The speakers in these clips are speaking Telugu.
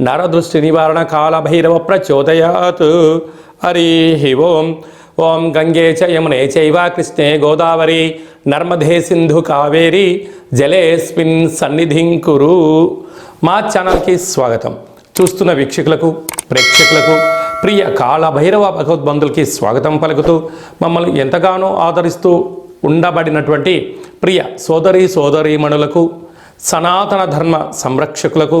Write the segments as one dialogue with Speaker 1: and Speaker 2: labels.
Speaker 1: నరదృష్టి నివారణ కాళభైరవ ప్రచోదయాత్. హరి ఓం. ఓం గంగే చ యమునే చైవ కృష్ణే గోదావరి. నర్మదే సింధు కావేరి. జలేస్మిన్ సన్నిధిం కురు. మా ఛానల్కి స్వాగతం. చూస్తున్న వీక్షకులకు ప్రేక్షకులకు ప్రియ కాళభైరవ భగవద్బంధులకి స్వాగతం పలుకుతూ మమ్మల్ని ఎంతగానో ఆదరిస్తూ ఉండబడినటువంటి ప్రియ సోదరి సోదరీమణులకు సనాతన ధర్మ సంరక్షకులకు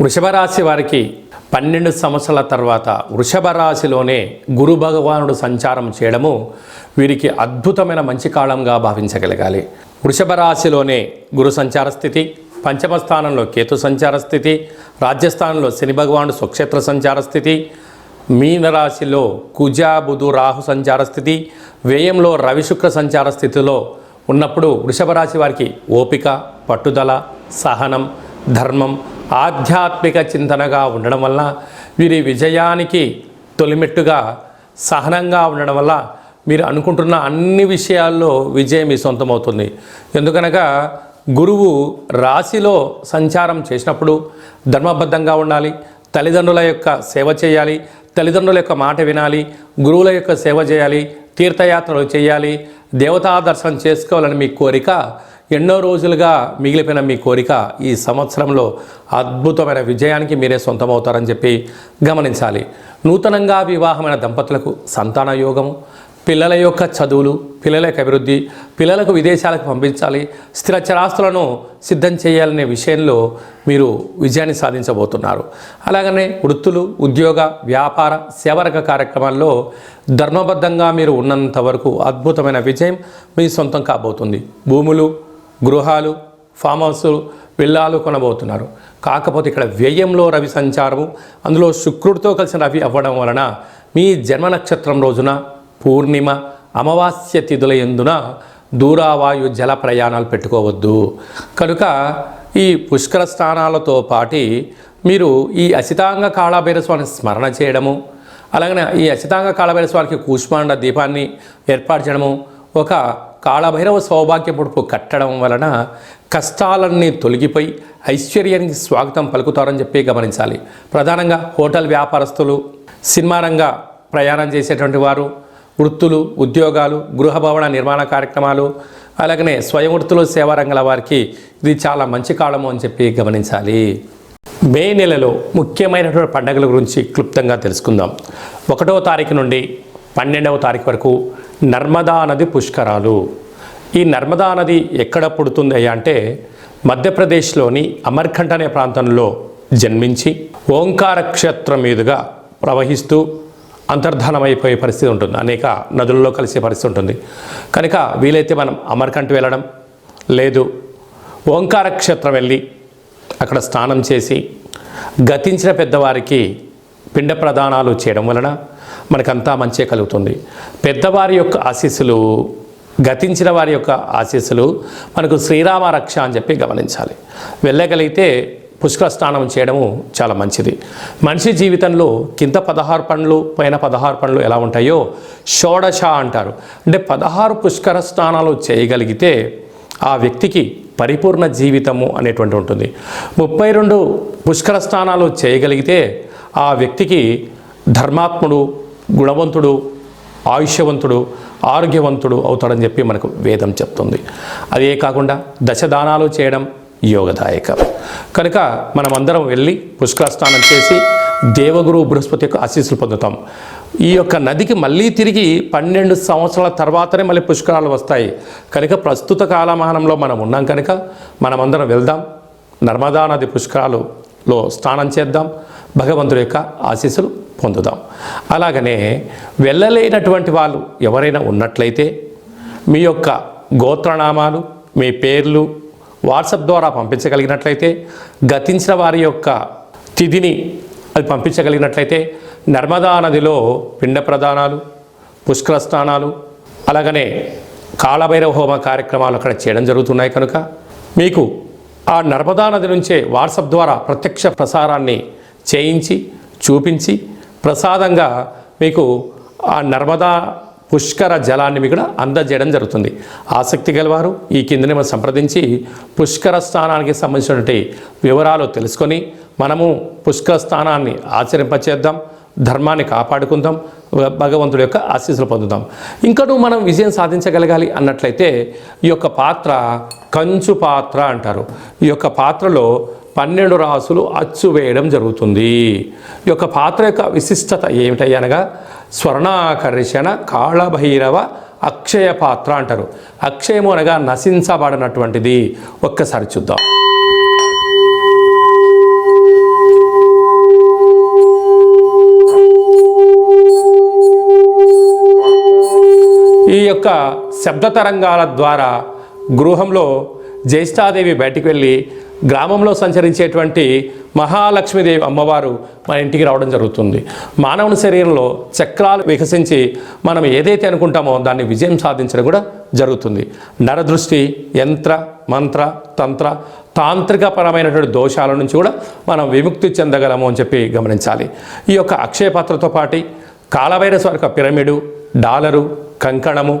Speaker 1: వృషభ రాశి వారికి పన్నెండు సంవత్సరాల తర్వాత వృషభ రాశిలోనే గురు భగవానుడు సంచారం చేయడము వీరికి అద్భుతమైన మంచి కాలంగా భావించగలగాలి. వృషభ రాశిలోనే గురు సంచార స్థితి పంచమ స్థానంలో కేతు సంచార స్థితి రాజ్యస్థానంలో శని భగవానుడు స్వక్షేత్ర సంచార స్థితి మీనరాశిలో కుజ బుధు రాహు సంచార స్థితి వ్యయంలో రవి శుక్ర సంచార స్థితిలో ఉన్నప్పుడు వృషభ రాశి వారికి ఓపిక పట్టుదల సహనం ధర్మం ఆధ్యాత్మిక చింతనగా ఉండడం వల్ల వీరి విజయానికి తొలిమెట్టుగా సహనంగా ఉండడం వల్ల మీరు అనుకుంటున్న అన్ని విషయాల్లో విజయం మీ సొంతమవుతుంది. ఎందుకనగా గురువు రాశిలో సంచారం చేసినప్పుడు ధర్మబద్ధంగా ఉండాలి తల్లిదండ్రుల యొక్క సేవ చేయాలి తల్లిదండ్రుల యొక్క మాట వినాలి గురువుల యొక్క సేవ చేయాలి తీర్థయాత్రలు చేయాలి దేవతా దర్శనం చేసుకోవాలని మీ కోరిక ఎన్నో రోజులుగా మిగిలిపోయిన మీ కోరిక ఈ సంవత్సరంలో అద్భుతమైన విజయానికి మీరే సొంతమవుతారని చెప్పి గమనించాలి. నూతనంగా వివాహమైన దంపతులకు సంతాన యోగము పిల్లల యొక్క చదువులు పిల్లల యొక్క అభివృద్ధి పిల్లలకు విదేశాలకు పంపించాలి స్థిర చరాస్తులను సిద్ధం చేయాలనే విషయంలో మీరు విజయాన్ని సాధించబోతున్నారు. అలాగనే వృత్తులు ఉద్యోగ వ్యాపార సేవరక కార్యక్రమాల్లో ధర్మబద్ధంగా మీరు ఉన్నంత వరకు అద్భుతమైన విజయం మీ సొంతం కాబోతుంది. భూములు గృహాలు ఫామ్ హౌస్లు విల్లాలు కొనబోతున్నారు. కాకపోతే ఇక్కడ వ్యయంలో రవి సంచారము అందులో శుక్రుడితో కలిసిన రవి అవ్వడం వలన మీ జన్మ నక్షత్రం రోజున పూర్ణిమ అమావాస్య తిథుల ఎందున దూరావాయు జల ప్రయాణాలు పెట్టుకోవద్దు. కనుక ఈ పుష్కర స్నానాలతో పాటి మీరు ఈ అసితాంగ కాళాభైరస్వామిని స్మరణ చేయడము అలాగనే ఈ అచితాంగ కాళభైరవ స్వామికి కూష్మాండ దీపాన్ని ఏర్పాటు చేయడము ఒక కాళభైరవ సౌభాగ్య పొడుపు కట్టడం వలన కష్టాలన్నీ తొలగిపోయి ఐశ్వర్యానికి స్వాగతం పలుకుతారని చెప్పి గమనించాలి. ప్రధానంగా హోటల్ వ్యాపారస్తులు సినిమా రంగ ప్రయాణం చేసేటువంటి వారు వృత్తులు ఉద్యోగాలు గృహ భవన నిర్మాణ కార్యక్రమాలు అలాగనే స్వయం వృత్తులు సేవా రంగాల వారికి ఇది చాలా మంచి కాలము అని చెప్పి గమనించాలి. మే నెలలో ముఖ్యమైనటువంటి పండుగల గురించి క్లుప్తంగా తెలుసుకుందాం. ఒకటవ తారీఖు నుండి పన్నెండవ తారీఖు వరకు నర్మదా నది పుష్కరాలు. ఈ నర్మదా నది ఎక్కడ పుడుతుంది అంటే మధ్యప్రదేశ్లోని అమర్ఖండ్ అనే ప్రాంతంలో జన్మించి ఓంకార క్షేత్రం మీదుగా ప్రవహిస్తూ అంతర్ధానమైపోయే పరిస్థితి ఉంటుంది. అనేక నదులలో కలిసే పరిస్థితి ఉంటుంది. కనుక వీలైతే మనం అమర్కంఠ వెళ్ళడం లేదు ఓంకార క్షేత్రం వెళ్ళి అక్కడ స్నానం చేసి గతించిన పెద్దవారికి పిండ ప్రదానాలు చేయడం వలన మనకంతా మంచే కలుగుతుంది. పెద్దవారి యొక్క ఆశీస్సులు గతించిన వారి యొక్క ఆశీస్సులు మనకు శ్రీరామ రక్ష అని చెప్పి గమనించాలి. వెళ్ళగలిగితే పుష్కర స్నానం చేయడము చాలా మంచిది. మనిషి జీవితంలో కింద పదహారు పండ్లు పైన పదహారు పండ్లు ఎలా ఉంటాయో షోడశ అంటారు. అంటే పదహారు పుష్కర స్నానాలు చేయగలిగితే ఆ వ్యక్తికి పరిపూర్ణ జీవితము అనేటువంటి ఉంటుంది. ముప్పై రెండు పుష్కర స్నానాలు చేయగలిగితే ఆ వ్యక్తికి ధర్మాత్ముడు గుణవంతుడు ఆయుష్యవంతుడు ఆరోగ్యవంతుడు అవుతాడని చెప్పి మనకు వేదం చెప్తుంది. అదే కాకుండా దశదానాలు చేయడం యోగదాయకం. కనుక మనమందరం వెళ్ళి పుష్కర స్నానం చేసి దేవగురు బృహస్పతి యొక్క ఆశీస్సులు పొందుతాం. ఈ యొక్క నదికి మళ్ళీ తిరిగి పన్నెండు సంవత్సరాల తర్వాతనే మళ్ళీ పుష్కరాలు వస్తాయి. కనుక ప్రస్తుత కాలమానంలో మనం ఉన్నాం కనుక మనమందరం వెళ్దాం. నర్మదా నది పుష్కరాలులో స్నానం చేద్దాం. భగవంతుడి యొక్క ఆశీస్సులు పొందుదాం. అలాగనే వెళ్ళలేనటువంటి వాళ్ళు ఎవరైనా ఉన్నట్లయితే మీ యొక్క గోత్రనామాలు మీ పేర్లు వాట్సాప్ ద్వారా పంపించగలిగినట్లయితే గతించిన వారి యొక్క తిథిని అది పంపించగలిగినట్లయితే నర్మదా నదిలో పిండ ప్రదానాలు పుష్కర స్నానాలు అలాగనే కాళభైరవ హోమ కార్యక్రమాలు అక్కడ చేయడం జరుగుతున్నాయి కనుక మీకు ఆ నర్మదా నది నుంచే వాట్సాప్ ద్వారా ప్రత్యక్ష ప్రసారాన్ని చేయించి చూపించి ప్రసాదంగా మీకు ఆ నర్మదా పుష్కర జలాన్ని మీకు కూడా అందజేయడం జరుగుతుంది. ఆసక్తి గలవారు ఈ కిందని మనం సంప్రదించి పుష్కర స్థానానికి సంబంధించినటువంటి వివరాలు తెలుసుకొని మనము పుష్కర స్థానాన్ని ఆచరింపచేద్దాం ధర్మాన్ని కాపాడుకుందాం భగవంతుడి యొక్క ఆశీస్సులు పొందుదాం. ఇంకనూ మనం విజయం సాధించగలగాలి అన్నట్లయితే ఈ యొక్క పాత్ర కంచు పాత్ర అంటారు. ఈ యొక్క పాత్రలో పన్నెండు రాసులు అచ్చు వేయడం జరుగుతుంది. ఈ యొక్క పాత్ర యొక్క విశిష్టత ఏమిటయ్యనగా స్వర్ణాకర్షణ కాళభైరవ అక్షయ పాత్ర అంటారు. అక్షయము అనగా నశించబడినటువంటిది. ఒక్కసారి చూద్దాం. ఈ యొక్క శబ్ద తరంగాల ద్వారా గృహంలో జ్యేష్ఠాదేవి బయటికి వెళ్ళి గ్రామంలో సంచరించేటువంటి మహాలక్ష్మీదేవి అమ్మవారు మన ఇంటికి రావడం జరుగుతుంది. మానవుని శరీరంలో చక్రాలు వికసించి మనం ఏదైతే అనుకుంటామో దాన్ని విజయం సాధించడం కూడా జరుగుతుంది. నరదృష్టి యంత్ర మంత్ర తంత్ర తాంత్రిక పరమైనటువంటి దోషాల నుంచి కూడా మనం విముక్తి చెందగలము అని చెప్పి గమనించాలి. ఈ యొక్క అక్షయపాత్రతో పాటి కాళభైరవ యొక్క పిరమిడు డాలరు కంకణము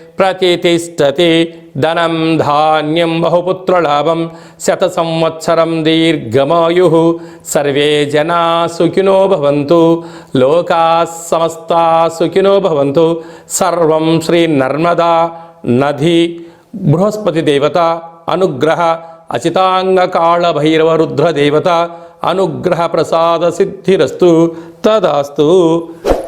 Speaker 1: ప్రతిష్టతి ధనం ధాన్యం బహుపుత్రలాభం శత సంవత్సరం దీర్ఘమాయు సర్వే జనా సుఖినో భవంతు లోకా సమస్తా సుఖినో భవంతు సర్వం శ్రీ నర్మదా నది బృహస్పతి దేవత అనుగ్రహ అచితాంగ కాళ భైరవ రుద్ర అనుగ్రహ ప్రసాద సిద్ధిరస్తు తదాస్తు